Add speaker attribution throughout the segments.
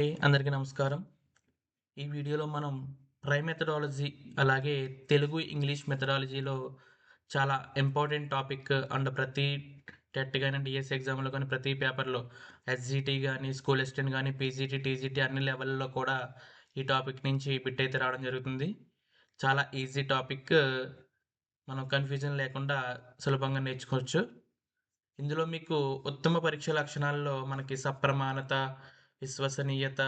Speaker 1: అందరికీ నమస్కారం. ఈ వీడియోలో మనం ట్రై మెథడాలజీ అలాగే తెలుగు, ఇంగ్లీష్ మెథడాలజీలో చాలా ఇంపార్టెంట్ టాపిక్ అండ్ ప్రతి టెట్ కానీ డిఎస్ ఎగ్జామ్‌లో కానీ ప్రతి పేపర్‌లో ఎస్‌జీటీ కానీ స్కూల్ అసిస్టెంట్ కానీ పీజీటీ, టీజీటీ అన్ని లెవెల్‌లో కూడా ఈ టాపిక్ నుంచి బిట్ అయితే రావడం జరుగుతుంది. చాలా ఈజీ టాపిక్. మనం కన్‌ఫ్యూజన్ లేకుండా సులభంగా నేర్చుకోవచ్చు. ఇందులో మీకు ఉత్తమ పరీక్ష లక్షణాల్లో మనకి సప్రమాణత, విశ్వసనీయత,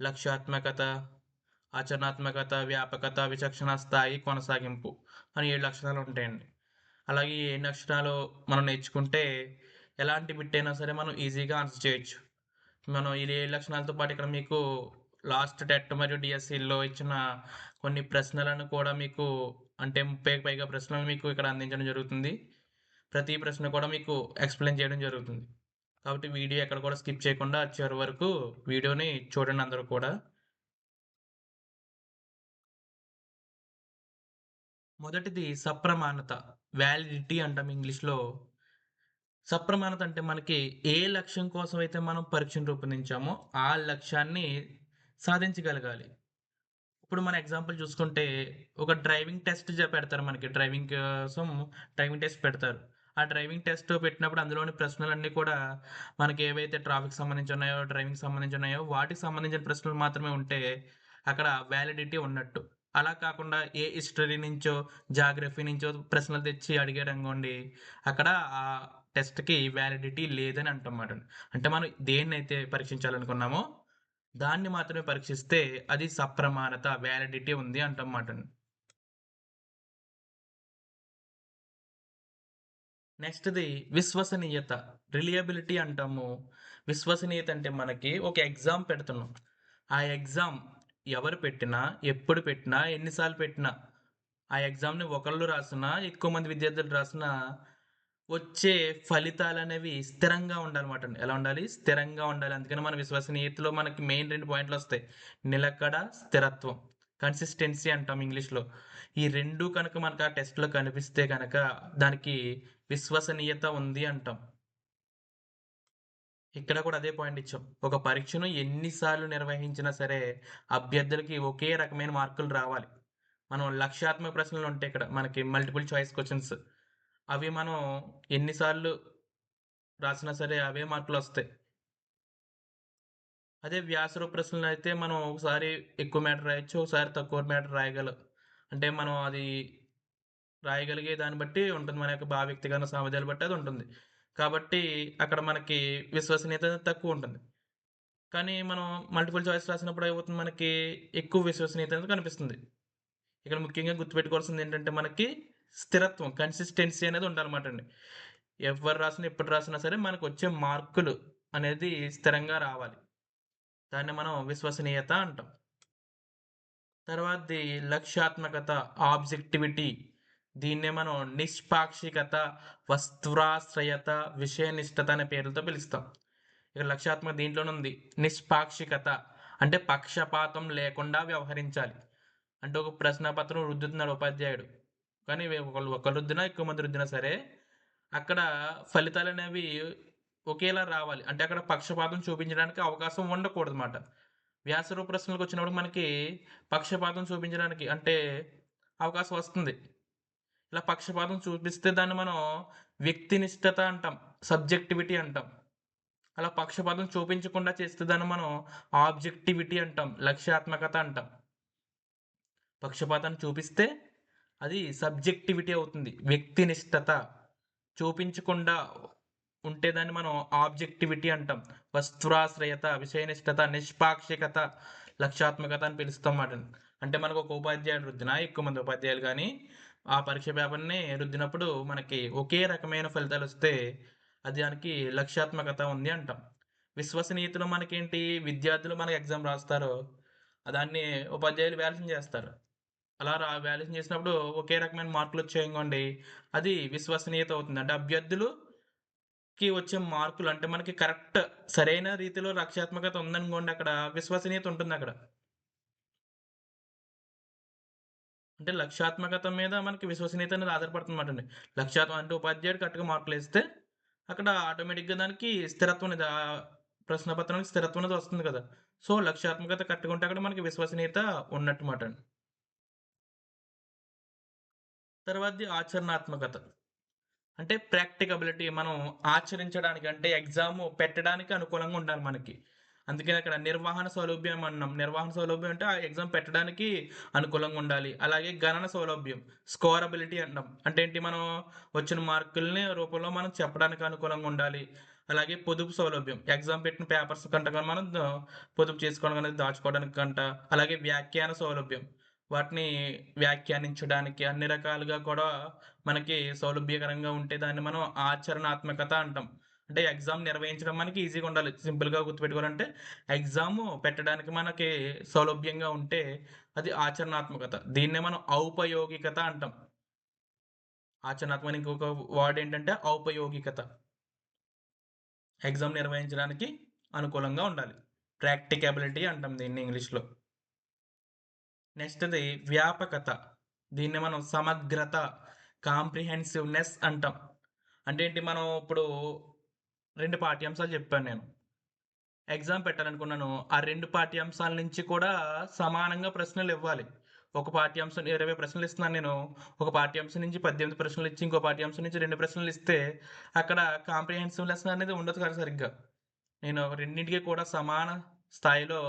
Speaker 1: లక్ష్యాత్మకత, ఆచరణాత్మకత, వ్యాపకత, విచక్షణ స్థాయి, కొనసాగింపు అని ఏడు లక్షణాలు ఉంటాయండి. అలాగే ఈ 7 లక్షణాలు మనం నేర్చుకుంటే ఎలాంటి బిట్ అయినా సరే మనం ఈజీగా ఆన్సర్ చేయొచ్చు. మనం ఈ ఏడు లక్షణాలతో పాటు ఇక్కడ మీకు లాస్ట్ టెట్ మరియు డిఎస్సిలో ఇచ్చిన కొన్ని ప్రశ్నలను కూడా మీకు అంటే 30కి పైగా ప్రశ్నలు మీకు ఇక్కడ అందించడం జరుగుతుంది. ప్రతి ప్రశ్న కూడా మీకు ఎక్స్‌ప్లెయిన్ చేయడం జరుగుతుంది. కాబట్టి వీడియో ఎక్కడ కూడా స్కిప్ చేయకుండా చివరి వరకు వీడియోని చూడండి అందరూ కూడా. మొదటిది సప్రమాణత. వ్యాలిడిటీ అంటాం ఇంగ్లీష్‌లో. సప్రమాణత అంటే మనకి ఏ లక్ష్యం కోసం అయితే మనం పరీక్షను రూపొందించామో ఆ లక్ష్యాన్ని సాధించగలగాలి. ఇప్పుడు మన ఎగ్జాంపుల్ చూసుకుంటే ఒక డ్రైవింగ్ టెస్ట్ పెడతారు మనకి. డ్రైవింగ్ కోసం డ్రైవింగ్ టెస్ట్ పెడతారు. ఆ డ్రైవింగ్ టెస్ట్ పెట్టినప్పుడు అందులోని ప్రశ్నలన్నీ కూడా మనకి ఏవైతే ట్రాఫిక్ సంబంధించి ఉన్నాయో, డ్రైవింగ్ సంబంధించి ఉన్నాయో వాటికి సంబంధించిన ప్రశ్నలు మాత్రమే ఉంటే అక్కడ వ్యాలిడిటీ ఉన్నట్టు. అలా కాకుండా ఏ హిస్టరీ నుంచో, జాగ్రఫీ నుంచో ప్రశ్నలు తెచ్చి అడిగాడనుకోండి అక్కడ ఆ టెస్ట్‌కి వ్యాలిడిటీ లేదని అంటామాట. అంటే మనం దేన్నైతే పరీక్షించాలనుకున్నామో దాన్ని మాత్రమే పరీక్షిస్తే అది సప్రమాణత, వ్యాలిడిటీ ఉంది అంటమాట నెక్స్ట్‌ది విశ్వసనీయత. రిలయబిలిటీ అంటాము. విశ్వసనీయత అంటే మనకి ఒక ఎగ్జామ్ పెడుతున్నాం. ఆ ఎగ్జామ్ ఎవరు పెట్టినా, ఎప్పుడు పెట్టినా, ఎన్నిసార్లు పెట్టినా ఆ ఎగ్జామ్‌ని ఒకళ్ళు రాసినా, ఎక్కువ మంది విద్యార్థులు రాసినా వచ్చే ఫలితాలు అనేవి స్థిరంగా ఉండాలన్నమాట. ఎలా ఉండాలి? స్థిరంగా ఉండాలి. అందుకని మన విశ్వసనీయతలో మనకి మెయిన్ రెండు పాయింట్లు వస్తాయి నిలకడ, స్థిరత్వం. కన్సిస్టెన్సీ అంటాం ఇంగ్లీష్‌లో. ఈ రెండు కనుక మనకు ఆ టెస్ట్‌లో కనిపిస్తే కనుక దానికి విశ్వసనీయత ఉంది అంటాం. ఇక్కడ కూడా అదే పాయింట్ ఇచ్చాం. ఒక పరీక్షను ఎన్నిసార్లు నిర్వహించినా సరే అభ్యర్థులకి ఒకే రకమైన మార్కులు రావాలి. మనం లక్ష్యాత్మక ప్రశ్నలు ఉంటాయి ఇక్కడ. మనకి మల్టిపుల్ చాయిస్ క్వశ్చన్స్ అవి మనం ఎన్నిసార్లు రాసినా సరే అవే మార్కులు వస్తాయి అదే వ్యాసరూప అయితే మనం ఒకసారి ఎక్కువ మ్యాటర్ రాయొచ్చు. ఒకసారి తక్కువ మ్యాటర్ రాయగలం. అంటే మనం అది రాయగలిగే దాన్ని బట్టి ఉంటుంది. మన యొక్క భావ సామర్థ్యాలు బట్టి అది ఉంటుంది. కాబట్టి అక్కడ మనకి విశ్వసనీయత అనేది తక్కువుంటుంది. కానీ మనం మల్టిపుల్ చాయిస్ రాసినప్పుడు ఏమవుతుంది మనకి ఎక్కువ విశ్వసనీయత అనేది కనిపిస్తుంది. ఇక్కడ ముఖ్యంగా గుర్తుపెట్టుకోవాల్సింది ఏంటంటే మనకి స్థిరత్వం, కన్సిస్టెన్సీ అనేది ఉండాలన్నమాట అండి. ఎవరు రాసినా, ఎప్పుడు రాసినా సరే మనకు వచ్చే మార్కులు అనేది స్థిరంగా రావాలి. దాన్ని మనం విశ్వసనీయత అంటాం. తర్వాతది లక్ష్యాత్మకత, ఆబ్జెక్టివిటీ. దీన్నే మనం నిష్పాక్షికత, వస్త్రాశ్రయత, విషయనిష్టత అనే పేర్లతో పిలుస్తాం. ఇక్కడ లక్ష్యాత్మక దీంట్లోనే ఉంది. నిష్పాక్షికత అంటే పక్షపాతం లేకుండా వ్యవహరించాలి. అంటే ఒక ప్రశ్నపత్రం రుద్దుతున్నాడు ఉపాధ్యాయుడు. కానీ ఒకళ్ళు ఒకళ్ళు రుద్దినా, ఎక్కువ మంది రుద్దినా సరే అక్కడ ఫలితాలు అనేవి ఒకేలా రావాలి. అంటే అక్కడ పక్షపాతం చూపించడానికి అవకాశం ఉండకూడదన్నమాట. ప్రశ్నలకు వచ్చినప్పుడు మనకి పక్షపాతం చూపించడానికి అంటే అవకాశం వస్తుంది. ఇలా పక్షపాతం చూపిస్తే దాన్ని మనం వ్యక్తినిష్టత అంటాం. సబ్జెక్టివిటీ అంటాం. అలా పక్షపాతం చూపించకుండా చేస్తే దాన్ని మనం ఆబ్జెక్టివిటీ అంటాం. లక్ష్యాత్మకత అంటాం. పక్షపాతాన్ని చూపిస్తే అది సబ్జెక్టివిటీ అవుతుంది. వ్యక్తినిష్టత. చూపించకుండా ఉంటే దాన్ని మనం ఆబ్జెక్టివిటీ అంటాం. వస్త్రాశ్రయత, విషయనిష్టత, నిష్పాక్షికత, లక్ష్యాత్మకత అని పిలుస్తాం మాట అంటే మనకు ఒక ఉపాధ్యాయుడు రుద్దిన ఎక్కువ మంది ఉపాధ్యాయులు కానీ ఆ పరీక్ష పేపర్‌ని రుద్దినప్పుడు మనకి ఒకే రకమైన ఫలితాలు వస్తే అది దానికి లక్ష్యాత్మకత ఉంది అంటాం. విశ్వసనీయతలో మనకేంటి విద్యార్థులు మనకి ఎగ్జామ్ రాస్తారు దాన్ని ఉపాధ్యాయులు వ్యాల్యూషన్ చేస్తారు. అలా రా వ్యాల్యూషన్ చేసినప్పుడు ఒకే రకమైన మార్కులు మార్కులొచ్చాయనుకోండి అది విశ్వసనీయత అవుతుంది. అంటే అభ్యర్థులు కి వచ్చే మార్కులు అంటే మనకి కరెక్ట్ సరైన రీతిలో లక్ష్యాత్మకత ఉందనుకోండి అక్కడ విశ్వసనీయత ఉంటుంది అక్కడ అంటే లక్ష్యాత్మకత మీద మనకి విశ్వసనీయత అనేది ఆధారపడుతుందన్నమాటండి. లక్ష్యాత్మక అంటే ఉపాధ్యాయుడు కరెక్ట్‌గా మార్కులేస్తే అక్కడ ఆటోమేటిక్‌గా దానికి స్థిరత్వం అనేది ఆహ్, ప్రశ్నపత్రానికి స్థిరత్వం అనేది వస్తుంది కదా! సో, లక్ష్యాత్మకత కరెక్ట్‌గా ఉంటే అక్కడ మనకి విశ్వసనీయత ఉన్నట్టు మాట అండి. తర్వాతది ఆచరణాత్మకత. అంటే ప్రాక్టికబిలిటీ మనం ఆచరించడానికి అంటే ఎగ్జామ్ పెట్టడానికి అనుకూలంగా ఉండాలి మనకి. అందుకని అక్కడ నిర్వహణ సౌలభ్యం అన్నాం. నిర్వహణ సౌలభ్యం అంటే ఆ ఎగ్జామ్ పెట్టడానికి అనుకూలంగా ఉండాలి. అలాగే గణన సౌలభ్యం స్కోరబిలిటీ అన్నాం అంటే ఏంటి మనం వచ్చిన మార్కుల్ని రూపంలో మనం చెప్పడానికి అనుకూలంగా ఉండాలి. అలాగే పొదుపు సౌలభ్యం ఎగ్జామ్ పెట్టిన పేపర్స్ కంట మనం పొదుపు చేసుకోవడం అనేది దాచుకోవడానికి కంట. అలాగే వ్యాఖ్యాన సౌలభ్యం వాటిని వ్యాఖ్యానించడానికి అన్ని రకాలుగా కూడా మనకి సౌలభ్యకరంగా ఉంటే దాన్ని మనం ఆచరణాత్మకత అంటాం. అంటే ఎగ్జామ్ నిర్వహించడం మనకి ఈజీగా ఉండాలి. సింపుల్‌గా గుర్తుపెట్టుకోవాలంటే ఎగ్జామ్ పెట్టడానికి మనకి సౌలభ్యంగా ఉంటే అది ఆచరణాత్మకత. దీన్నే మనం ఔపయోగికత అంటాం. ఆచరణాత్మక ఇంకొక వర్డ్ ఏంటంటే ఔపయోగికత. ఎగ్జామ్ నిర్వహించడానికి అనుకూలంగా ఉండాలి. ప్రాక్టికబిలిటీ అంటాం దీన్ని ఇంగ్లీష్‌లో. నెక్స్ట్‌ది వ్యాపకత. దీన్ని మనం సమగ్రత, కాంప్రిహెన్సివ్‌నెస్ అంటాం. అంటే ఏంటి మనం ఇప్పుడు రెండు పాఠ్యాంశాలు చెప్పాను నేను. ఎగ్జామ్ పెట్టాలనుకున్నాను. ఆ రెండు పాఠ్యాంశాల నుంచి కూడా సమానంగా ప్రశ్నలు ఇవ్వాలి ఒక పాఠ్యాంశం 20 ప్రశ్నలు ఇస్తున్నాను నేను. ఒక పాఠ్యాంశం నుంచి 18 ప్రశ్నలు ఇచ్చి, ఇంకో పాఠ్యాంశం నుంచి రెండు ప్రశ్నలు ఇస్తే అక్కడ కాంప్రిహెన్సివ్‌నెస్ అనేది ఉండదు కదా సరిగ్గా. నేను రెండింటికి కూడా సమాన స్థాయిలో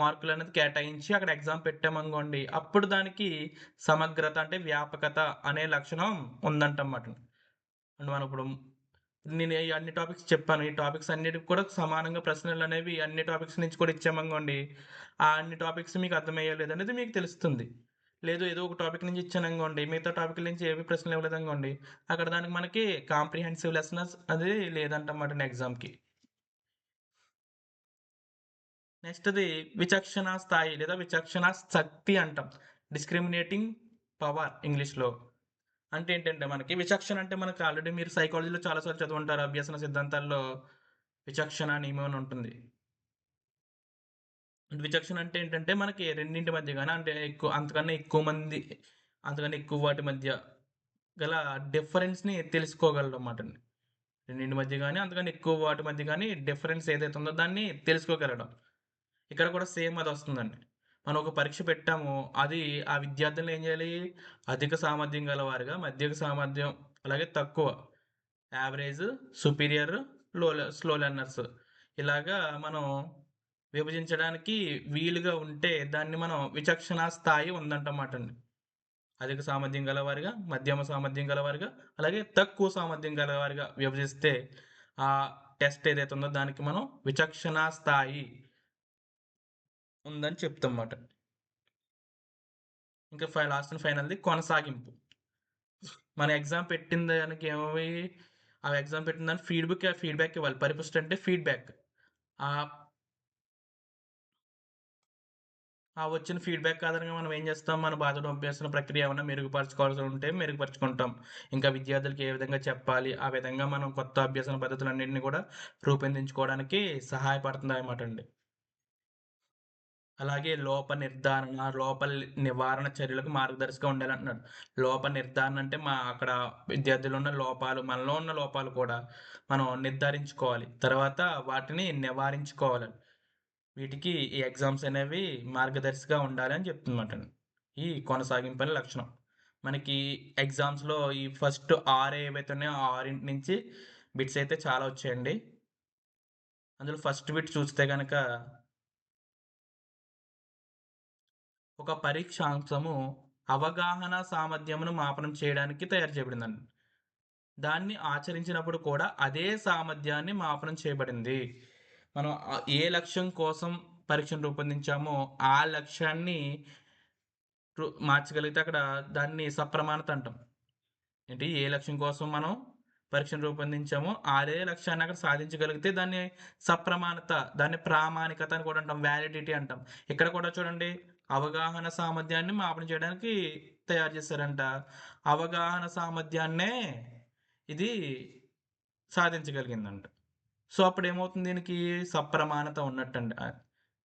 Speaker 1: మార్కులు అనేది కేటాయించి అక్కడ ఎగ్జామ్ పెట్టామనుకోండి. అప్పుడు దానికి సమగ్రత అంటే వ్యాపకత అనే లక్షణం ఉందంటన్నమాట. అండ్ మనం ఇప్పుడు నేను ఈ అన్ని టాపిక్స్ చెప్పాను. ఈ టాపిక్స్ అన్నిటికి కూడా సమానంగా ప్రశ్నలు అనేవి అన్ని టాపిక్స్ నుంచి కూడా ఇచ్చామనుకోండి. ఆ అన్ని టాపిక్స్ మీకు అర్థమయ్యాయో లేదో అనేది మీకు తెలుస్తుంది. లేదు ఏదో ఒక టాపిక్ నుంచి ఇచ్చాననుకోండి. మిగతా టాపిక్ నుంచి ఏవి ప్రశ్నలు ఇవ్వలేదనుకోండి. అక్కడ దానికి మనకి కాంప్రిహెన్సివ్ లెసనెస్ అది లేదంటన్నమాట ఎగ్జామ్‌కి. నెక్స్ట్‌ది విచక్షణ స్థాయి లేదా విచక్షణ శక్తి అంటాం. డిస్క్రిమినేటింగ్ పవర్ ఇంగ్లీష్‌లో. అంటే ఏంటంటే మనకి విచక్షణ అంటే మనకు ఆల్రెడీ మీరు సైకాలజీలో చాలా సార్లు అభ్యసన సిద్ధాంతాల్లో విచక్షణ నియమం అని ఉంటుంది. విచక్షణ అంటే ఏంటంటే మనకి రెండింటి మధ్య కానీ అంటే ఎక్కువ అంతకన్నా ఎక్కువ మంది అంతకన్నా ఎక్కువ వాటి మధ్య గల డిఫరెన్స్‌ని తెలుసుకోగలడం అన్నమాట రెండింటి మధ్య కానీ అంతకన్నా ఎక్కువ వాటి మధ్య కానీ డిఫరెన్స్ ఏదైతే ఉందో దాన్ని తెలుసుకోగలగడం. ఇక్కడ కూడా సేమ్ అది వస్తుందండి మనం ఒక పరీక్ష పెట్టాము. అది ఆ విద్యార్థులను ఏం చేయాలి? అధిక సామర్థ్యం గల వారుగా మధ్యక సామర్థ్యం, అలాగే తక్కువ average, superior, low slow learners ఇలాగా మనం విభజించడానికి వీలుగా ఉంటే దాన్ని మనం విచక్షణ స్థాయి ఉందంటమాటండి. అధిక సామర్థ్యం గలవారుగా, మధ్యమ సామర్థ్యం గలవారుగా, అలాగే తక్కువ సామర్థ్యం గలవారుగా విభజిస్తే ఆ టెస్ట్ ఏదైతే ఉందో దానికి మనం విచక్షణ స్థాయి ఉందని చెప్తాంమాట. ఇంకా ఫైవ్ లాస్ట్ అండ్ ఫైనల్‌ది కొనసాగింపు. మన ఎగ్జామ్ పెట్టిన దానికి ఏమవి ఆ ఎగ్జామ్ పెట్టిన దానికి ఫీడ్‌బుక్ ఫీడ్‌బ్యాక్ ఇవ్వాలి. పరిపుష్టి అంటే ఫీడ్‌బ్యాక్. ఆ వచ్చిన ఫీడ్‌బ్యాక్ ఆధారంగా మనం ఏం చేస్తాం? మన బాధను అభ్యాసన ప్రక్రియ ఏమైనా మెరుగుపరచుకోవాల్సి ఉంటే మెరుగుపరుచుకుంటాం. ఇంకా విద్యార్థులకి ఏ విధంగా చెప్పాలి? ఆ విధంగా మనం కొత్త అభ్యాసన పద్ధతులు అన్నింటినీ కూడా రూపొందించుకోవడానికి సహాయపడుతుంది అన్నమాట అండి అలాగే లోప నిర్ధారణ, లోపల నివారణ చర్యలకు మార్గదర్శిగా ఉండాలంటున్నాడు. లోప నిర్ధారణ అంటే మా అక్కడ విద్యార్థులు ఉన్న లోపాలు, మనలో ఉన్న లోపాలు కూడా మనం నిర్ధారించుకోవాలి. తర్వాత వాటిని నివారించుకోవాలి వీటికి ఈ ఎగ్జామ్స్ అనేవి మార్గదర్శిగా ఉండాలి అని చెప్తున్నమాట ఈ కొనసాగింపని లక్షణం. మనకి ఎగ్జామ్స్‌లో ఈ ఫస్ట్ ఆరు ఏవైతే ఉన్నాయో ఆరింటి నుంచి బిట్స్ అయితే చాలా వచ్చాయండి. అందులో ఫస్ట్ బిట్ చూస్తే కనుక ఒక పరీక్షాంశము అవగాహన సామర్థ్యమును మాపనం చేయడానికి తయారు చేయబడిందండి. దాన్ని ఆచరించినప్పుడు కూడా అదే సామర్థ్యాన్ని మాపనం చేయబడింది. మనం ఏ లక్ష్యం కోసం పరీక్షను రూపొందించామో ఆ లక్ష్యాన్ని మార్చగలిగితే అక్కడ దాన్ని సప్రమాణత అంటాం. ఏంటి? ఏ లక్ష్యం కోసం మనం పరీక్షను రూపొందించామో అదే లక్ష్యాన్ని అక్కడ సాధించగలిగితే దాన్ని సప్రమాణత, దాన్ని ప్రామాణికత అని కూడా అంటాం. వ్యాలిడిటీ అంటాం. ఇక్కడ కూడా చూడండి అవగాహన సామర్థ్యాన్ని మాపన చేయడానికి తయారు చేశారంట. అవగాహన సామర్థ్యాన్నే ఇది సాధించగలిగిందంట. సో, అప్పుడు ఏమవుతుంది దీనికి సప్రమాణత ఉన్నట్టండి.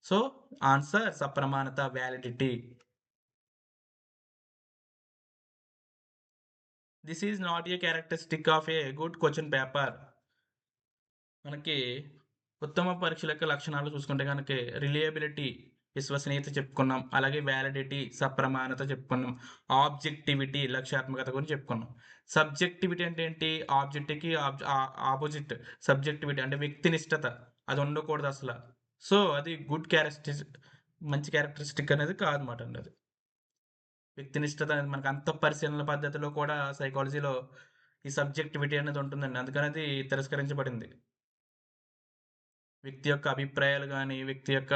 Speaker 1: So, answer సప్రమాణత, validity this is not a characteristic of a good question paper. మనకి ఉత్తమ పరీక్షల యొక్క లక్షణాలు చూసుకుంటే గనక రిలయబిలిటీ విశ్వసనీయత చెప్పుకున్నాం. అలాగే వ్యాలిడిటీ సప్రమాణత చెప్పుకున్నాం. ఆబ్జెక్టివిటీ లక్ష్యాత్మకత గురించి చెప్పుకున్నాం. సబ్జెక్టివిటీ అంటే ఏంటి? ఆబ్జెక్టివ్కి ఆపోజిట్ సబ్జెక్టివిటీ అంటే వ్యక్తినిష్టత. అది ఉండకూడదు అసలు. సో అది గుడ్ క్యారెక్టరిస్టిక్ మంచి క్యారెక్టరిస్టిక్ అనేది కాదన్నమాట అండి అది. వ్యక్తినిష్టత అనేది మనకు అంత పరిశీలన పద్ధతిలో కూడా సైకాలజీలో ఈ సబ్జెక్టివిటీ అనేది ఉంటుందండి. అందుకని అది తిరస్కరించబడింది. వ్యక్తి యొక్క అభిప్రాయాలు కానీ వ్యక్తి యొక్క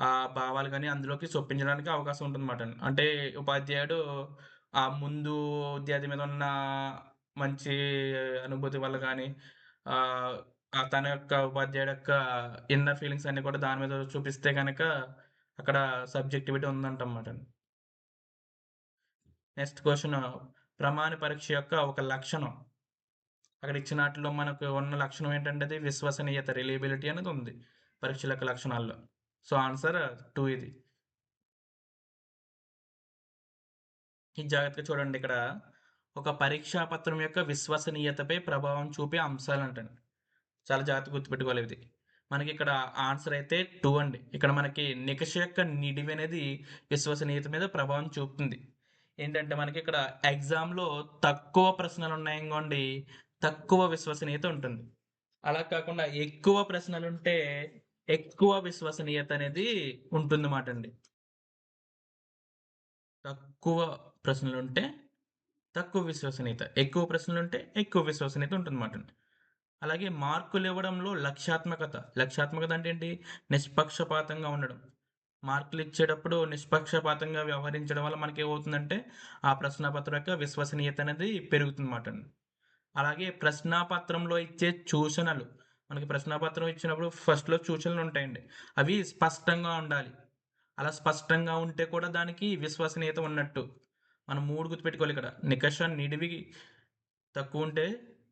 Speaker 1: ఆ భావాలు కానీ అందులోకి చొప్పించడానికి అవకాశం ఉంటుందన్నమాట. అంటే ఉపాధ్యాయుడు ఆ ముందు విద్యార్థి మీద ఉన్న మంచి అనుభూతి వల్ల కానీ ఆ తన యొక్క ఉపాధ్యాయుడు యొక్క ఇన్నర్ ఫీలింగ్స్ అన్ని కూడా దాని మీద చూపిస్తే కనుక అక్కడ సబ్జెక్టివిటీ ఉందంటన్నమాట. నెక్స్ట్ క్వశ్చన్ ప్రమాణ పరీక్ష యొక్క ఒక లక్షణం. అక్కడ ఇచ్చిన మనకు ఉన్న లక్షణం ఏంటంటే అది విశ్వసనీయత రిలయబిలిటీ అనేది ఉంది. పరీక్షల యొక్క లక్షణాల్లో. సో ఆన్సర్ టూ ఇది. ఈ జాగ్రత్తగా చూడండి ఇక్కడ. ఒక పరీక్షా పత్రం యొక్క విశ్వసనీయతపై ప్రభావం చూపే అంశాలు అంటండి చాలా జాగ్రత్త గుర్తుపెట్టుకోవాలి ఇది. మనకి ఇక్కడ ఆన్సర్ అయితే టూ అండి. ఇక్కడ మనకి నికష యొక్క నిడివి అనేది విశ్వసనీయత మీద ప్రభావం చూపుతుంది. ఏంటంటే మనకి ఇక్కడ ఎగ్జామ్లో తక్కువ ప్రశ్నలు ఉన్నాయనుకోండి తక్కువ విశ్వసనీయత ఉంటుంది. అలా కాకుండా ఎక్కువ ప్రశ్నలు ఉంటే ఎక్కువ విశ్వసనీయత అనేది ఉంటుంది మాట అండి తక్కువ ప్రశ్నలు ఉంటే తక్కువ విశ్వసనీయత ఎక్కువ ప్రశ్నలు ఉంటే ఎక్కువ విశ్వసనీయత ఉంటుంది మాట అండి అలాగే మార్కులు ఇవ్వడంలో లక్ష్యాత్మకత లక్ష్యాత్మకత అంటే ఏంటి నిష్పక్షపాతంగా ఉండడం. మార్కులు ఇచ్చేటప్పుడు నిష్పక్షపాతంగా వ్యవహరించడం వల్ల మనకి ఏమవుతుందంటే ఆ ప్రశ్నపత్రం యొక్క విశ్వసనీయత అనేది పెరుగుతుందన్నమాట అలాగే ప్రశ్నాపత్రంలో ఇచ్చే సూచనలు మనకి ప్రశ్నపత్రం ఇచ్చినప్పుడు ఫస్ట్లో సూచనలు ఉంటాయండి. అవి స్పష్టంగా ఉండాలి. అలా స్పష్టంగా ఉంటే కూడా దానికి విశ్వసనీయత ఉన్నట్టు. మనం మూడు గుర్తుపెట్టుకోవాలి ఇక్కడ. నికష నిడివి తక్కువ ఉంటే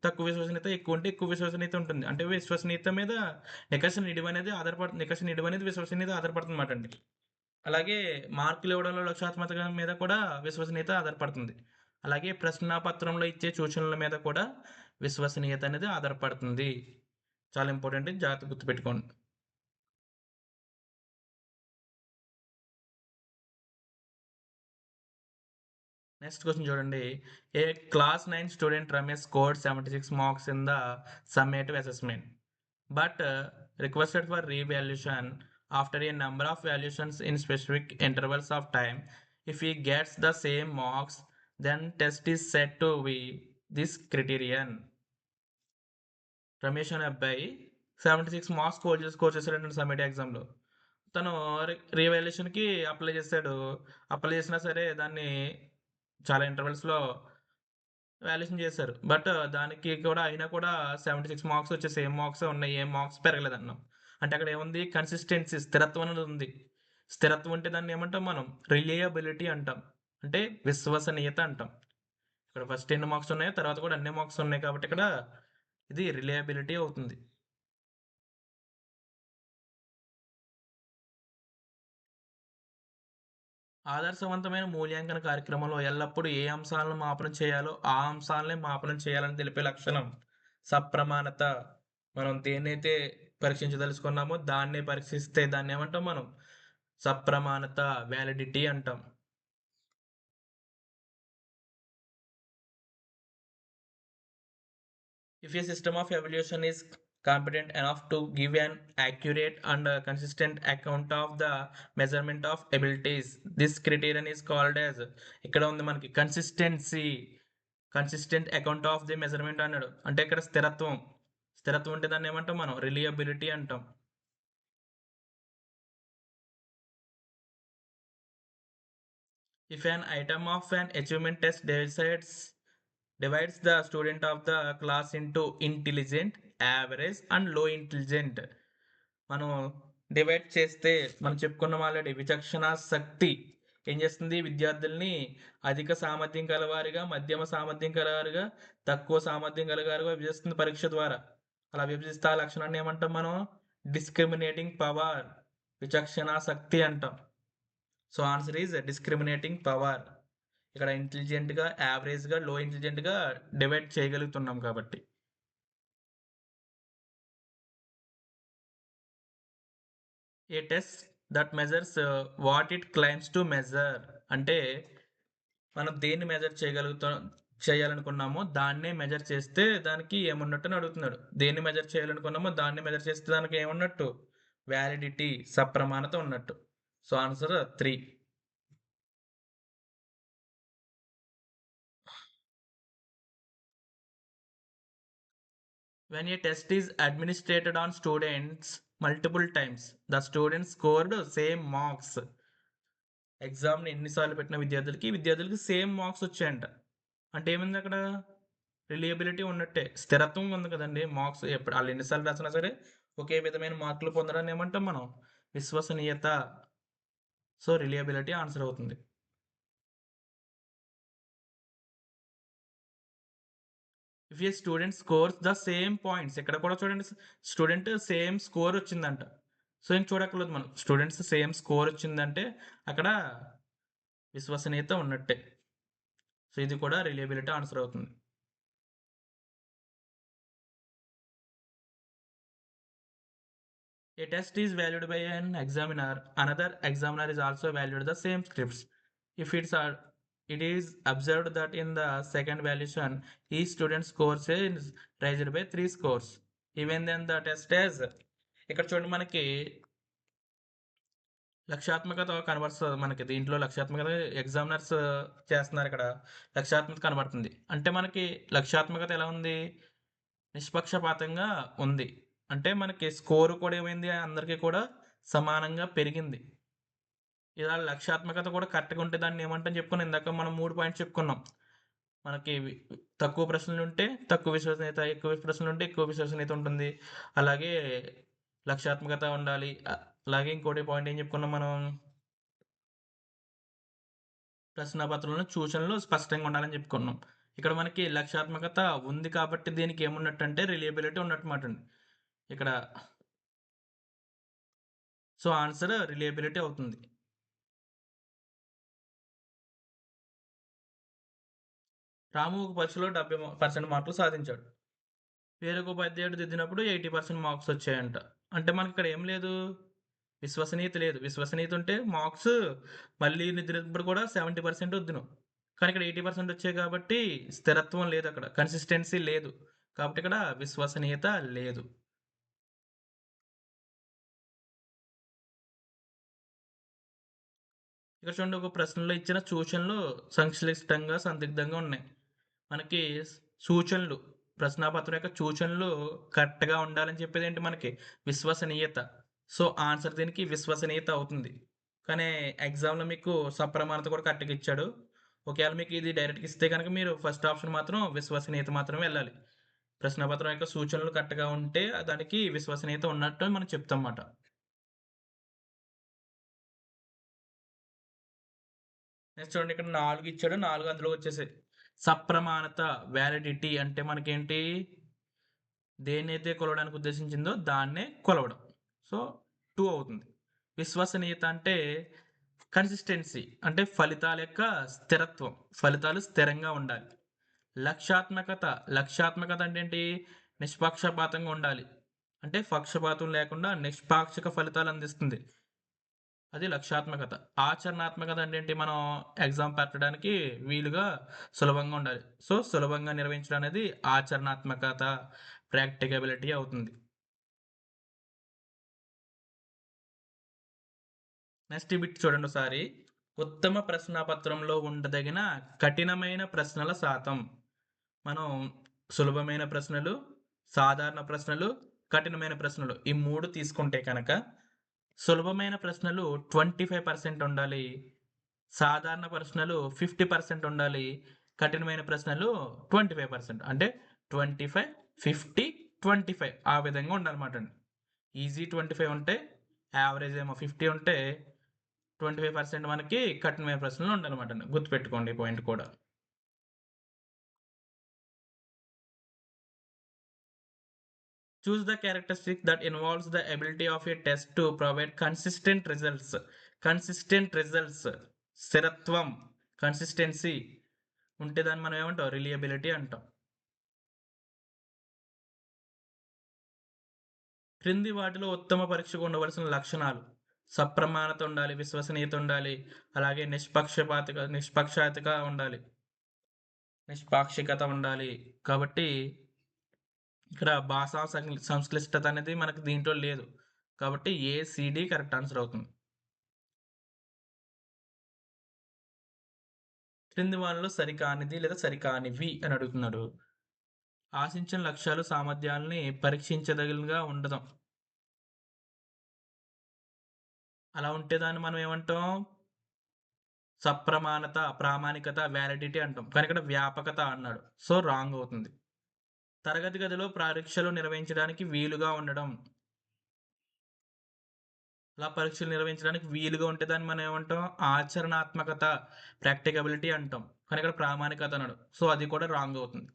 Speaker 1: తక్కువ విశ్వసనీయత ఎక్కువ ఉంటే ఎక్కువ విశ్వసనీయత ఉంటుంది. అంటే విశ్వసనీయత మీద నికష నిడివి అనేది ఆధారపడుతుంది నికష నిడివి అనేది విశ్వసనీయత ఆధారపడుతుంది అన్నమాట అండి. అలాగే మార్కులు ఇవ్వడంలో లక్ష్యాత్మక మీద కూడా విశ్వసనీయత ఆధారపడుతుంది. అలాగే ప్రశ్నాపత్రంలో ఇచ్చే సూచనల మీద కూడా విశ్వసనీయత అనేది ఆధారపడుతుంది. చాలా ఇంపార్టెంట్ జాగ్రత్త గుర్తుపెట్టుకోండి. నెక్స్ట్ క్వశ్చన్ చూడండి. A class nine student Ramesh scored seventy six marks in the summative assessment? But requested for revaluation after a number of valuations in specific intervals of time if he gets the same marks then test is set to be this criterion Ramesh అనే అబ్బాయి seventy six marks score చేసి score చేశాడు summit ఎగ్జామ్లో తను రీవాల్యుయేషన్కి apply చేశాడు apply చేసినా సరే దాన్ని చాలా ఇంటర్వెల్స్లో వాల్యుయేషన్ చేశారు. బట్ దానికి కూడా అయినా కూడా సెవెంటీ సిక్స్ మార్క్స్ వచ్చే సేమ్ మార్క్స్ ఉన్నాయి. ఏం మార్క్స్ పెరగలేదు అన్నాం అంటే అక్కడ ఏముంది? కన్సిస్టెన్సీ స్థిరత్వం అనేది ఉంది. స్థిరత్వం అంటే దాన్ని ఏమంటాం మనం? రిలయబిలిటీ అంటాం. అంటే విశ్వసనీయత అంటాం. ఇక్కడ ఫస్ట్ ఎన్ని మార్క్స్ ఉన్నాయో? తర్వాత కూడా అన్ని మార్క్స్ ఉన్నాయి కాబట్టి ఇక్కడ ఇది రిలయబిలిటీ అవుతుంది. ఆదర్శవంతమైన మూల్యాంకన కార్యక్రమంలో ఎల్లప్పుడూ ఏ అంశాలను మాపనం చేయాలో ఆ అంశాలనే మాపనం చేయాలని తెలిపే లక్షణం సప్రమాణత. మనం దేన్నైతే పరీక్షించదలుచుకున్నామో దాన్నే పరీక్షిస్తే దాన్ని ఏమంటాం మనం? సప్రమాణత వ్యాలిడిటీ అంటాం. If a system of evaluation is competent enough to give an accurate and uh, consistent account of the measurement of abilities this criterion is called as ఇక్కడ ఉంది మనకి consistency consistent account of the measurement అన్నాడు అంటే ఇక్కడ స్థిరత్వం స్థిరత్వం అంటే దాన్ని ఏమంటాం మనం రిలియబిలిటీ అంటాం if an item of an achievement test decides divides the student of the class into intelligent average and low intelligent మనం డివైడ్ చేస్తే మనం చెప్పుకున్నాం ఆల్రెడీ విచక్షణ శక్తి. ఏం చేస్తుంది? విద్యార్థుల్ని అధిక సామర్థ్యం కలవారుగా మధ్యమ సామర్థ్యం కలవారుగా తక్కువ సామర్థ్యం కలగారుగా విభజిస్తుంది పరీక్ష ద్వారా. అలా విభజిస్తే ఆ లక్షణాన్ని ఏమంటాం మనం? డిస్క్రిమినేటింగ్ పవర్ విచక్షణ శక్తి అంటాం. So answer is discriminating power ఇక్కడ ఇంటెలిజెంట్గా యావరేజ్గా లో ఇంటెలిజెంట్గా డివైడ్ చేయగలుగుతున్నాం కాబట్టి. A test that measures what it claims to measure అంటే మనం దేన్ని మెజర్ చేయగలుగుతాం చేయాలనుకున్నామో దాన్నే మెజర్ చేస్తే దానికి ఏమున్నట్టు అని అడుగుతున్నాడు. దేన్ని మెజర్ చేయాలనుకున్నామో దాన్ని మెజర్ చేస్తే దానికి ఏమున్నట్టు? వ్యాలిడిటీ సప్రమాణత ఉన్నట్టు. So answer three when a test is administered on students multiple times the students scored same marks. ఎగ్జామ్ని ఎన్నిసార్లు పెట్టిన విద్యార్థులకి విద్యార్థులకి సేమ్ మార్క్స్ వచ్చాయంట. అంటే ఏమైంది అక్కడ? రిలయబిలిటీ ఉన్నట్టే. స్థిరత్వం ఉంది కదండి మార్క్స్ ఎప్పుడు వాళ్ళు ఎన్నిసార్లు రాసినా సరే ఒకే విధమైన మార్కులు పొందడాన్ని ఏమంటాం మనం? విశ్వసనీయత. సో రిలయబిలిటీ ఆన్సర్ అవుతుంది. If a student scores the same points ఇక్కడ కూడా చూడండి స్టూడెంట్ సేమ్ స్కోర్ వచ్చిందంట. సో ఏం చూడక్కర్లేదు మనం. స్టూడెంట్స్ సేమ్ స్కోర్ వచ్చిందంటే అక్కడ విశ్వసనీయత ఉన్నట్టే. సో ఇది కూడా రిలయబిలిటీ ఆన్సర్ అవుతుంది. A test is valued by an examiner another examiner is also valued the same scripts if it's are it is observed that in the second valuation, each student scores is raised by three scores. Even then the test is ఇక్కడ చూడండి మనకి లక్ష్యాత్మకత కనబడుతుంది మనకి. దీంట్లో లక్ష్యాత్మకత examiners చేస్తున్నారు ఇక్కడ. లక్ష్యాత్మకత కనబడుతుంది. అంటే మనకి లక్ష్యాత్మకత ఎలా ఉంది? నిష్పక్షపాతంగా ఉంది. అంటే మనకి స్కోరు కూడా ఏమైంది? అందరికీ కూడా సమానంగా పెరిగింది. ఇలా లక్ష్యాత్మకత కూడా కరెక్ట్గా ఉంటే దాన్ని ఏమంటాం చెప్పుకున్నాం ఇందాక మనం మూడు పాయింట్స్ చెప్పుకున్నాం. మనకి తక్కువ ప్రశ్నలు ఉంటే తక్కువ విశ్వసనీయత ఎక్కువ ప్రశ్నలు ఉంటే ఎక్కువ విశ్వసనీయత ఉంటుంది. అలాగే లక్ష్యాత్మకత ఉండాలి. అలాగే ఇంకోటి పాయింట్ ఏం చెప్పుకున్నాం మనం? ప్రశ్నపత్రంలో సూచనలు స్పష్టంగా ఉండాలని చెప్పుకున్నాం. ఇక్కడ మనకి లక్ష్యాత్మకత ఉంది కాబట్టి దీనికి ఏమున్నట్టు అంటే రిలయబిలిటీ ఉన్నట్టు మాట అండి. ఇక్కడ సో ఆన్సర్ రిలయబిలిటీ అవుతుంది. రాము ఒక పరీక్షలో డెబ్బై పర్సెంట్ మార్కులు సాధించాడు. వేరొక ఉపాధ్యాయుడు దిద్దినప్పుడు ఎయిటీ పర్సెంట్ మార్క్స్ వచ్చాయంట. అంటే మనకి ఇక్కడ ఏం లేదు? విశ్వసనీయత లేదు. విశ్వసనీయత ఉంటే మార్క్స్ మళ్ళీ నిద్రప్పుడు కూడా సెవెంటీ పర్సెంట్ వద్దును. కానీ ఇక్కడ ఎయిటీ పర్సెంట్ వచ్చాయి కాబట్టి స్థిరత్వం లేదు అక్కడ. కన్సిస్టెన్సీ లేదు. కాబట్టి ఇక్కడ విశ్వసనీయత లేదు. ఇక్కడ చూడండి ఒక ప్రశ్నలో ఇచ్చిన సూచనలు సంక్లిష్టంగా సందిగ్ధంగా ఉన్నాయి. మనకి సూచనలు ప్రశ్నాపత్రం యొక్క సూచనలు కరెక్ట్గా ఉండాలని చెప్పేది ఏంటి మనకి? విశ్వసనీయత. సో ఆన్సర్ దీనికి విశ్వసనీయత అవుతుంది. కానీ ఎగ్జామ్లో మీకు సప్రమాణత కూడా కరెక్ట్గా ఇచ్చాడు. ఒకవేళ మీకు ఇది డైరెక్ట్గా ఇస్తే కనుక మీరు ఫస్ట్ ఆప్షన్ మాత్రం విశ్వసనీయత మాత్రమే వెళ్ళాలి. ప్రశ్నపత్రం యొక్క సూచనలు కరెక్ట్గా ఉంటే దానికి విశ్వసనీయత ఉన్నట్టు మనం చెప్తాం అన్నమాట నెక్స్ట్ చూడండి ఇక్కడ నాలుగు ఇచ్చాడు. నాలుగు అందులో వచ్చేసాయి. సప్రమాణత వ్యాలిడిటీ అంటే మనకేంటి? దేన్నైతే కొలవడానికి ఉద్దేశించిందో దాన్నే కొలవడం. సో టూ అవుతుంది. విశ్వసనీయత అంటే కన్సిస్టెన్సీ అంటే ఫలితాల యొక్క స్థిరత్వం. ఫలితాలు స్థిరంగా ఉండాలి. లక్ష్యాత్మకత లక్ష్యాత్మకత అంటే ఏంటి? నిష్పక్షపాతంగా ఉండాలి. అంటే పక్షపాతం లేకుండా నిష్పాక్షిక ఫలితాలు అందిస్తుంది. అది లక్ష్యాత్మకత. ఆచరణాత్మకత అంటే ఏంటి? మనం ఎగ్జామ్ పెట్టడానికి వీలుగా సులభంగా ఉండాలి. సో సులభంగా నిర్వహించడం అనేది ఆచరణాత్మకత ప్రాక్టికబిలిటీ అవుతుంది. నెక్స్ట్ బిట్ చూడండి ఒకసారి. ఉత్తమ ప్రశ్నపత్రంలో ఉండదగిన కఠినమైన ప్రశ్నల శాతం. మనం సులభమైన ప్రశ్నలు సాధారణ ప్రశ్నలు కఠినమైన ప్రశ్నలు ఈ మూడు తీసుకుంటే కనుక సులభమైన ప్రశ్నలు ట్వంటీ ఫైవ్ పర్సెంట్ ఉండాలి. సాధారణ ప్రశ్నలు ఫిఫ్టీ పర్సెంట్ ఉండాలి. కఠినమైన ప్రశ్నలు ట్వంటీ ఫైవ్ పర్సెంట్. అంటే twenty five fifty twenty five ఆ విధంగా ఉండాలన్నమాట. అండి ఈజీ ట్వంటీ ఫైవ్ ఉంటే యావరేజ్ ఏమో ఫిఫ్టీ ఉంటే ట్వంటీ ఫైవ్ పర్సెంట్ మనకి కఠినమైన ప్రశ్నలు ఉండాలన్నమాట. అండి గుర్తుపెట్టుకోండి పాయింట్ కూడా. Choose the characteristic that involves the ability of a test to provide consistent results. Consistent results. స్థిరత్వం కన్సిస్టెన్సీ ఉంటే దాన్ని మనం ఏమంటాం? రిలియబిలిటీ అంటాం. క్రింది వాటిలో ఉత్తమ పరీక్షకు ఉండవలసిన లక్షణాలు. సప్రమాణత ఉండాలి విశ్వసనీయత ఉండాలి అలాగే నిష్పక్షపాత నిష్పక్షాతగా ఉండాలి. నిష్పాక్షికత ఉండాలి. కాబట్టి ఇక్కడ భాషా సం- సంక్లిష్టత అనేది మనకు దీంట్లో లేదు. కాబట్టి ఏ సిడి కరెక్ట్ ఆన్సర్ అవుతుంది. క్రింది వాళ్ళలో సరికానిది లేదా సరికానివి అని అడుగుతున్నాడు. ఆశించిన లక్ష్యాలు సామర్థ్యాలని పరీక్షించదగినగా ఉండదు అలా ఉంటే దాన్ని మనం ఏమంటాం? సప్రమాణత ప్రామాణికత వ్యాలిడిటీ అంటాం. కానీ ఇక్కడ వ్యాపకత అన్నాడు. సో రాంగ్ అవుతుంది. తరగతి గదిలో పరీక్షలు నిర్వహించడానికి వీలుగా ఉండడం. అలా పరీక్షలు నిర్వహించడానికి వీలుగా ఉంటే దాన్ని మనం ఏమంటాం? ఆచరణాత్మకత ప్రాక్టికబిలిటీ అంటాం. కానీ ఇక్కడ ప్రామాణికత అన్నాడు సో అది కూడా రాంగ్ అవుతుంది.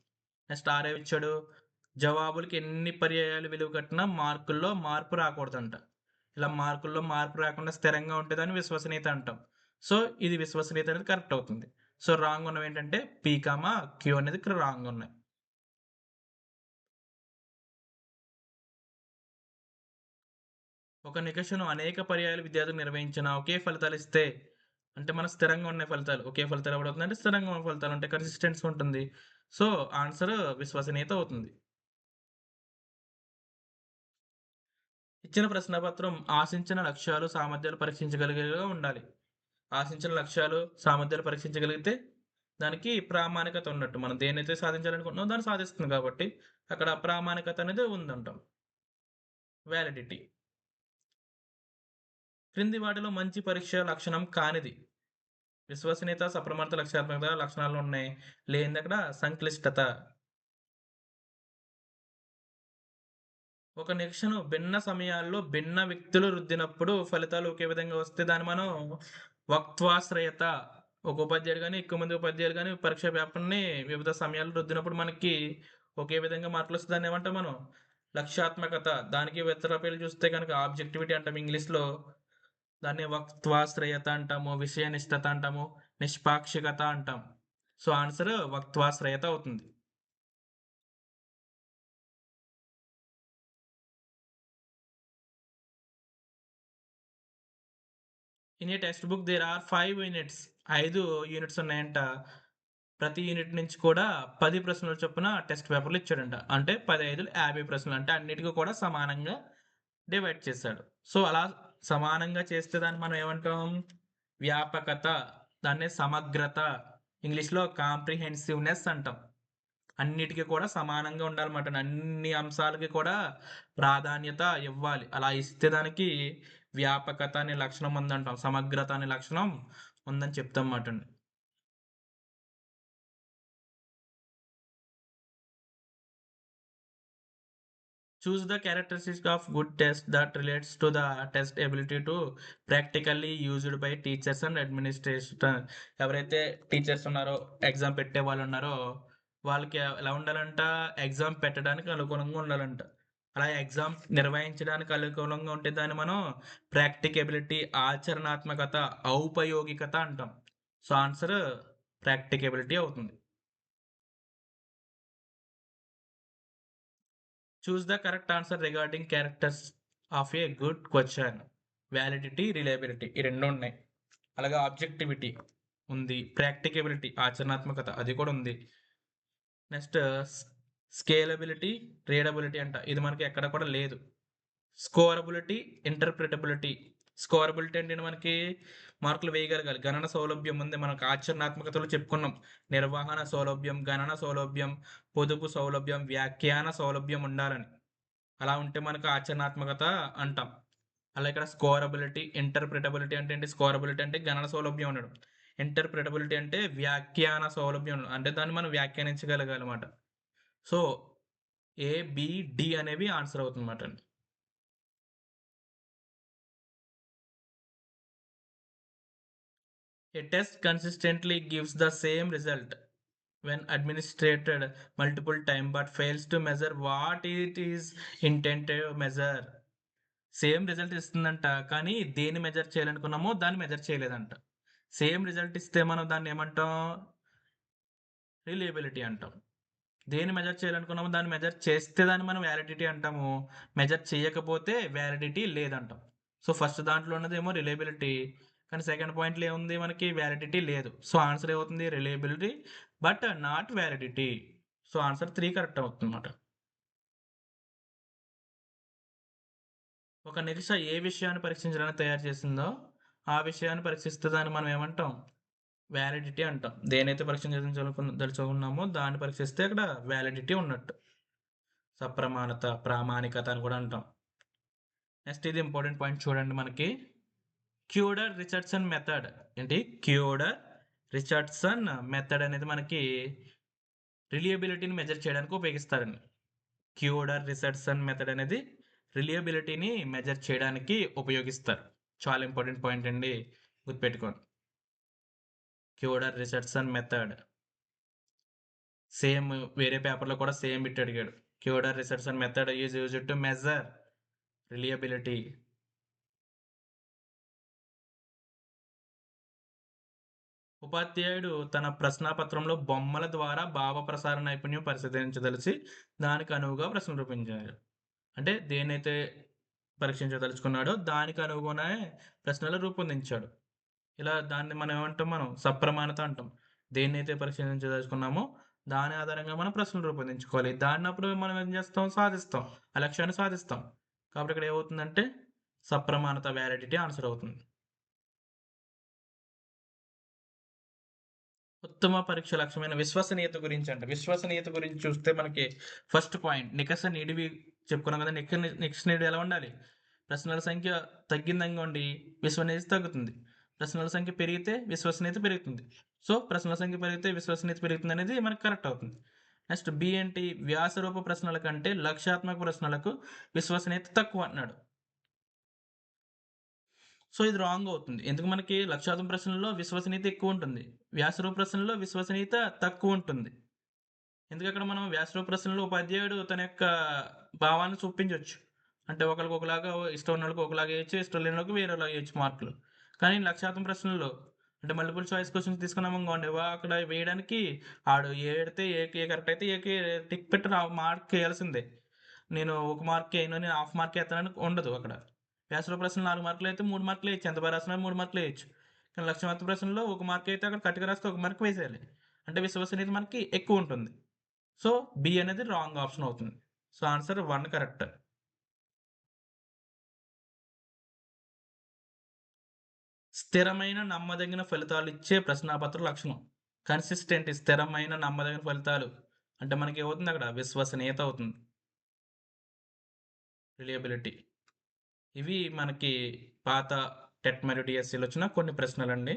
Speaker 1: నెక్స్ట్ ఆరే ఇచ్చాడు. జవాబులకి ఎన్ని పర్యాయాలు విలువ కట్టినా మార్కుల్లో మార్పు రాకూడదంట. ఇలా మార్కుల్లో మార్పు రాకుండా స్థిరంగా ఉంటే దాన్ని విశ్వసనీయత అంటాం. సో ఇది విశ్వసనీయత అనేది కరెక్ట్ అవుతుంది. సో రాంగ్ ఉన్నవి ఏంటంటే పీకామా క్యూ అనేది ఇక్కడ రాంగ్ ఉన్నాయి. ఒక నికషను అనేక పర్యాయాలు విద్యార్థులు నిర్వహించిన ఒకే ఫలితాలు ఇస్తే అంటే మన స్థిరంగా ఉన్న ఫలితాలు ఒకే ఫలితాలు ఎవడు అవుతుంది అంటే స్థిరంగా ఉన్న ఫలితాలు అంటే కన్సిస్టెన్సీ ఉంటుంది. సో ఆన్సర్ విశ్వసనీయత అవుతుంది. ఇచ్చిన ప్రశ్నపత్రం ఆశించిన లక్ష్యాలు సామర్థ్యాలు పరీక్షించగలిగేలా ఉండాలి. ఆశించిన లక్ష్యాలు సామర్థ్యాలు పరీక్షించగలిగితే దానికి ప్రామాణికత ఉన్నట్టు. మనం దేనైతే సాధించాలనుకుంటున్నామో దాన్ని సాధిస్తుంది కాబట్టి అక్కడ ప్రామాణికత అనేది ఉందంటాం. వ్యాలిడిటీ క్రింది వాటిలో మంచి పరీక్ష లక్షణం కానిది. విశ్వసనీయత సప్రమాణత లక్ష్యాత్మకత లక్షణాలు ఉన్నాయి లేనిది అక్కడ సంక్లిష్టత. ఒక నిరీక్షను భిన్న సమయాల్లో భిన్న వ్యక్తులు రుద్దినప్పుడు ఫలితాలు ఒకే విధంగా వస్తే దాన్ని మనం వక్త్వాశ్రయత ఒక ఉపాధ్యాయుడు కానీ ఎక్కువ మంది ఉపాధ్యాయులు కానీ పరీక్ష పేపర్ని వివిధ సమయాల్లో రుద్దినప్పుడు మనకి ఒకే విధంగా మార్కులు వస్తుంది దాన్ని ఏమంటాం మనం? లక్ష్యాత్మకత. దానికి ఇతర పేర్లు చూస్తే కనుక ఆబ్జెక్టివిటీ అంటాం ఇంగ్లీష్లో. దాన్ని వక్త్వాశ్రయత అంటాము విషయనిష్టత అంటాము నిష్పాక్షికత అంటాం. సో ఆన్సర్ వక్త్వాశ్రయత అవుతుంది. In a text book there are five units ఐదు యూనిట్స్ ఉన్నాయంట. ప్రతి యూనిట్ నుంచి కూడా పది ప్రశ్నలు చొప్పున టెస్ట్ పేపర్లు ఇచ్చాడంట. అంటే పది ఐదులు యాభై ప్రశ్నలు అంటే అన్నిటికీ కూడా సమానంగా డివైడ్ చేశాడు. సో అలా సమానంగా చేస్తే దాన్ని మనం ఏమంటాం? వ్యాపకత దాన్ని సమగ్రత ఇంగ్లీష్లో కాంప్రిహెన్సివ్నెస్ అంటాం. అన్నిటికీ కూడా సమానంగా ఉండాలన్నమాట. అన్ని అంశాలకి కూడా ప్రాధాన్యత ఇవ్వాలి. అలా ఇస్తే దానికి వ్యాపకత అనే లక్షణం ఉందంటాం. సమగ్రత అనే లక్షణం ఉందని చెప్తాం అన్నమాట choose choose the of of good test relates relates to the test ability to practically used by teachers and administration ఎవరైతే టీచర్స్ ఉన్నారో ఎగ్జామ్ పెట్టే వాళ్ళు ఉన్నారో వాళ్ళకి ఎలా ఉండాలంట? ఎగ్జామ్ పెట్టడానికి అనుగుణంగా ఉండాలంట. అలా ఎగ్జామ్ నిర్వహించడానికి అనుకూలంగా ఉంటే దాన్ని మనం ప్రాక్టికబిలిటీ ఆచరణాత్మకత ఔపయోగికత అంటాం. సో ఆన్సర్ ప్రాక్టికబిలిటీ అవుతుంది. Choose the correct answer regarding characters of a good question. Validity reliability ఈ రెండు ఉన్నాయి. అలాగే ఆబ్జెక్టివిటీ ఉంది. ప్రాక్టికబిలిటీ ఆచరణాత్మకత అది కూడా ఉంది. నెక్స్ట్ స్కేలబిలిటీ రీడబిలిటీ అంట. ఇది మనకి ఎక్కడ కూడా లేదు. స్కోరబిలిటీ ఇంటర్ప్రిటబిలిటీ. స్కోరబిలిటీ అంటే మనకి? మార్కులు వేయగలగాలి. గణన సౌలభ్యం ఉంది మనకు ఆచరణాత్మకతలో చెప్పుకున్నాం. నిర్వహణ సౌలభ్యం గణన సౌలభ్యం పొదుపు సౌలభ్యం వ్యాఖ్యాన సౌలభ్యం ఉండాలని. అలా ఉంటే మనకు ఆచరణాత్మకత అంటాం. అలా ఇక్కడ స్కోరబిలిటీ ఇంటర్ప్రిటబిలిటీ అంటే ఏంటి? స్కోరబిలిటీ అంటే గణన సౌలభ్యం ఉండడం. ఇంటర్ప్రిటబిలిటీ అంటే వ్యాఖ్యాన సౌలభ్యం ఉండడం. అంటే దాన్ని మనం వ్యాఖ్యానించగలగాలన్నమాట. సో ఏ బి డి అనేవి ఆన్సర్ అండి. A test consistently gives the same result when administered multiple times but fails to measure what it is intended to measure. Same result ఇస్తుందంట కానీ దేన్ని మెజర్ చేయాలనుకున్నామో దాన్ని మెజర్ చేయలేదంట. సేమ్ రిజల్ట్ ఇస్తే మనం దాన్ని ఏమంటాం? రిలేబిలిటీ అంటాం. దేని మెజర్ చేయాలనుకున్నామో దాన్ని మెజర్ చేస్తే దాన్ని మనం వ్యాలిడిటీ అంటాము. మెజర్ చేయకపోతే వ్యాలిడిటీ లేదంటాం. సో ఫస్ట్ దాంట్లో ఉన్నదేమో రిలేబిలిటీ కానీ సెకండ్ పాయింట్లో ఏముంది మనకి? వ్యాలిడిటీ లేదు. సో ఆన్సర్ ఏమవుతుంది? Reliability but not validity so answer three correct అవుతుంది అన్నమాట ఒక నిరీక్ష ఏ విషయాన్ని పరీక్షించడానికి తయారు చేసిందో ఆ విషయాన్ని పరీక్షిస్తే దాన్ని మనం ఏమంటాం? వ్యాలిడిటీ అంటాం. దేనైతే పరీక్షించాలనుకున్న దలుచుకున్నామో దాన్ని పరీక్షిస్తే అక్కడ వ్యాలిడిటీ ఉన్నట్టు. సప్రమాణత ప్రామాణికత అని కూడా అంటాం. నెక్స్ట్ ఇది ఇంపార్టెంట్ పాయింట్ చూడండి మనకి. Kuder Richardson method. ఏంటి? క్యూడర్ రిచర్డ్సన్ మెథడ్ అనేది మనకి రిలియబిలిటీని మెజర్ చేయడానికి ఉపయోగిస్తారండి. క్యూడర్ రిచర్డ్సన్ మెథడ్ అనేది రిలియబిలిటీని మెజర్ చేయడానికి ఉపయోగిస్తారు. చాలా ఇంపార్టెంట్ పాయింట్ అండి. గుర్తుపెట్టుకోండి. క్యూడర్ రిచర్డ్సన్ మెథడ్. సేమ్ వేరే పేపర్లో కూడా సేమ్ బిట్ అడిగాడు. Kuder Richardson method use use to measure reliability. ఉపాధ్యాయుడు తన ప్రశ్నాపత్రంలో బొమ్మల ద్వారా భావ ప్రసార నైపుణ్యం పరిశీలించదలిచి దానికి అనువుగా ప్రశ్న రూపించారు అంటే దేనైతే పరీక్షించదలుచుకున్నాడో దానికి అనుగుణే ప్రశ్నలు రూపొందించాడు. ఇలా దాన్ని మనం ఏమంటాం మనం? సప్రమాణత అంటాం. దేన్నైతే పరీక్షించదలుచుకున్నామో దాని ఆధారంగా మనం ప్రశ్నలు రూపొందించుకోవాలి. దాన్ని అప్పుడు మనం ఏం చేస్తాం? సాధిస్తాం. ఆ లక్ష్యాన్ని సాధిస్తాం. కాబట్టి ఇక్కడ ఏమవుతుందంటే సప్రమాణత వ్యాలిడిటీ ఆన్సర్ అవుతుంది. ఉత్తమ పరీక్ష లక్ష్యమైన విశ్వసనీయత గురించి అంటే. విశ్వసనీయత గురించి చూస్తే మనకి ఫస్ట్ పాయింట్ నికస నిడివి చెప్పుకున్నాం కదా నిక నికస నిడివి ఎలా ఉండాలి? ప్రశ్నల సంఖ్య తగ్గిందనుకోండి విశ్వసనీయత తగ్గుతుంది. ప్రశ్నల సంఖ్య పెరిగితే విశ్వసనీయత పెరుగుతుంది. సో ప్రశ్నల సంఖ్య పెరిగితే విశ్వసనీయత పెరుగుతుంది అనేది మనకి కరెక్ట్ అవుతుంది. నెక్స్ట్ బి ఏంటి వ్యాసరూప ప్రశ్నల కంటే లక్ష్యాత్మక ప్రశ్నలకు విశ్వసనీయత తక్కువ అన్నాడు సో ఇది రాంగ్ అవుతుంది. ఎందుకు మనకి లక్షార్థం ప్రశ్నల్లో విశ్వసనీయత ఎక్కువ ఉంటుంది. వ్యాసరూప ప్రశ్నలో విశ్వసనీయత తక్కువ ఉంటుంది. ఎందుకు అక్కడ మనం వ్యాసరూప ప్రశ్నలో ఉపాధ్యాయుడు తన యొక్క భావాన్ని చూపించవచ్చు అంటే ఒకరికి ఒకలాగా ఇష్టం ఉన్న వాళ్ళకి ఒకలాగా వేయచ్చు ఇష్టం లేని వాళ్ళకి వేరేలాగా వేయచ్చు మార్కులు. కానీ లక్షార్థం ప్రశ్నల్లో అంటే మల్టిపుల్ చాయిస్ క్వశ్చన్స్ తీసుకున్నాం అనుకోండి వా అక్కడ వేయడానికి ఆడు ఏడితే ఏ ఏ కరెక్ట్ అయితే ఏకి టిక్ పెట్టి మార్క్ వేయాల్సిందే. నేను ఒక మార్క్ వేయను నేను హాఫ్ మార్క్ వేస్తానని ఉండదు అక్కడ. వ్యాసలో ప్రశ్నలు నాలుగు మార్కులు అయితే మూడు మార్కులు వేయచ్చు ఎంత బాగా రాసినా మూడు మార్కులు వేయచ్చు కానీ లక్ష్యమత ప్రశ్నలో ఒక మార్క్ అయితే అక్కడ కట్టుగా రాస్తే ఒక మార్క్ వేసేయాలి. అంటే విశ్వసనీయత మనకి ఎక్కువ ఉంటుంది. సో బి అనేది రాంగ్ ఆప్షన్ అవుతుంది. సో ఆన్సర్ వన్ కరెక్ట్ స్థిరమైన నమ్మదగిన ఫలితాలు ఇచ్చే ప్రశ్నాపత్ర లక్షణం. కన్సిస్టెంట్ స్థిరమైన నమ్మదగిన ఫలితాలు. అంటే మనకి ఏమవుతుంది అక్కడ? విశ్వసనీయత అవుతుంది. రిలయబిలిటీ ఇవి మనకి పాత టెట్ మరియు డిఎస్సీలో వచ్చిన కొన్ని ప్రశ్నలు అండి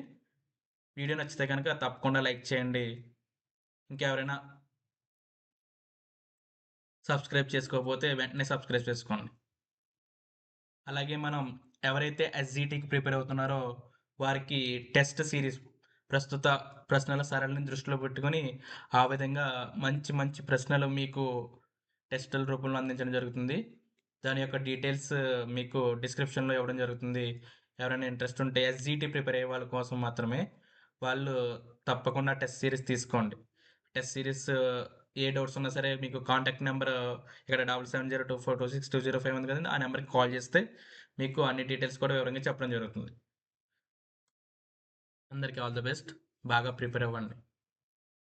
Speaker 1: వీడియో నచ్చితే కనుక తప్పకుండా లైక్ చేయండి. ఇంకెవరైనా సబ్స్క్రైబ్ చేసుకోకపోతే వెంటనే సబ్స్క్రైబ్ చేసుకోండి. అలాగే మనం ఎవరైతే ఎస్జీటీకి ప్రిపేర్ అవుతున్నారో వారికి టెస్ట్ సిరీస్ ప్రస్తుత ప్రశ్నల సరళిని దృష్టిలో పెట్టుకొని ఆ విధంగా మంచి మంచి ప్రశ్నలు మీకు టెస్టుల రూపంలో అందించడం జరుగుతుంది. దాని యొక్క డీటెయిల్స్ మీకు డిస్క్రిప్షన్లో ఇవ్వడం జరుగుతుంది. ఎవరైనా ఇంట్రెస్ట్ ఉంటే ఎస్జీటీ ప్రిపేర్ అయ్యే వాళ్ళ కోసం మాత్రమే వాళ్ళు తప్పకుండా టెస్ట్ సిరీస్ తీసుకోండి. టెస్ట్ సిరీస్ ఏ డౌట్స్ ఉన్నా సరే మీకు కాంటాక్ట్ నెంబర్ ఇక్కడ double seven zero two four two six two zero five ఉంది కదండి ఆ నెంబర్కి కాల్ చేస్తే మీకు అన్ని డీటెయిల్స్ కూడా వివరంగా చెప్పడం జరుగుతుంది. అందరికీ ఆల్ ది బెస్ట్ బాగా ప్రిపేర్ అవ్వండి.